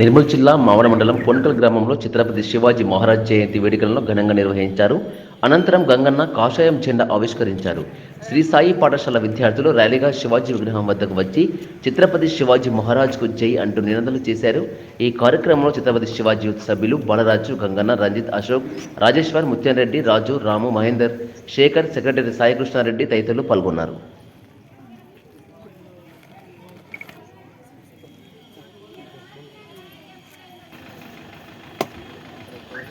నిర్మల్ జిల్లా మావడ మండలం పొన్కల్ గ్రామంలో ఛత్రపతి శివాజీ మహారాజ్ జయంతి వేడుకలను ఘనంగా నిర్వహించారు. అనంతరం గంగన్న కాషాయం జెండా ఆవిష్కరించారు. శ్రీ సాయి పాఠశాల విద్యార్థులు ర్యాలీగా శివాజీ విగ్రహం వద్దకు వచ్చి ఛత్రపతి శివాజీ మహారాజ్కు జై అంటూ నినాదాలు చేశారు. ఈ కార్యక్రమంలో ఛత్రపతి శివాజీ సభ్యులు బాలరాజు గంగన్న రంజిత్ అశోక్ రాజేశ్వర్ ముత్యాన్ రెడ్డి రాజు రాము మహేందర్ శేఖర్ సెక్రటరీ సాయికృష్ణారెడ్డి తదితరులు పాల్గొన్నారు. Jai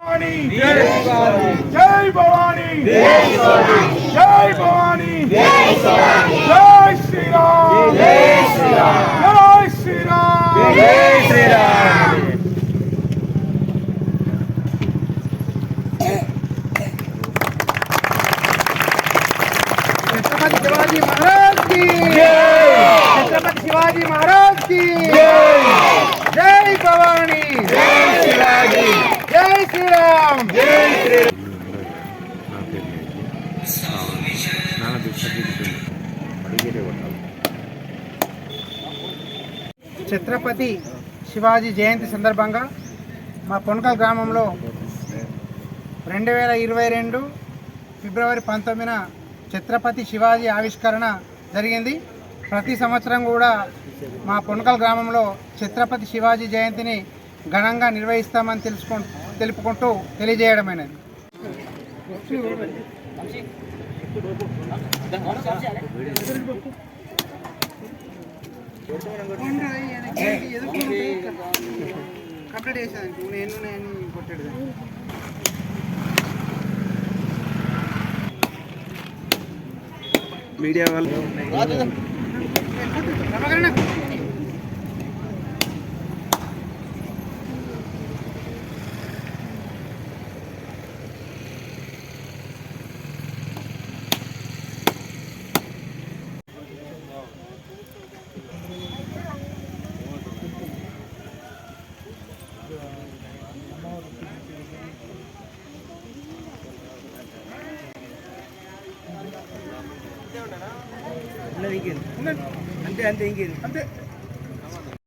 Bhavani! Jai Bhavani! Jai Bhavani! Jai Bhavani! Jai Shri Ram! Jai Shri Ram! Jai Chhatrapati Shivaji జయంతి సందర్భంగా మా పొనకల్ గ్రామంలో రెండు వేల ఇరవై రెండు ఫిబ్రవరి పంతొమ్మిదిన ఛత్రపతి శివాజీ ఆవిష్కరణ జరిగింది. ప్రతి సంవత్సరం కూడా మా పొనకల్ గ్రామంలో ఛత్రపతి శివాజీ జయంతిని ఘనంగా నిర్వహిస్తామని తెలుసుకు తెలుపుకుంటూ తెలియజేయడమైనది. కంప్లీట్ చేసాను నేను నేను కొట్టాడు మీడియా వాళ్ళు 나 이긴. 안 돼, 안 돼, 이긴. 안 돼.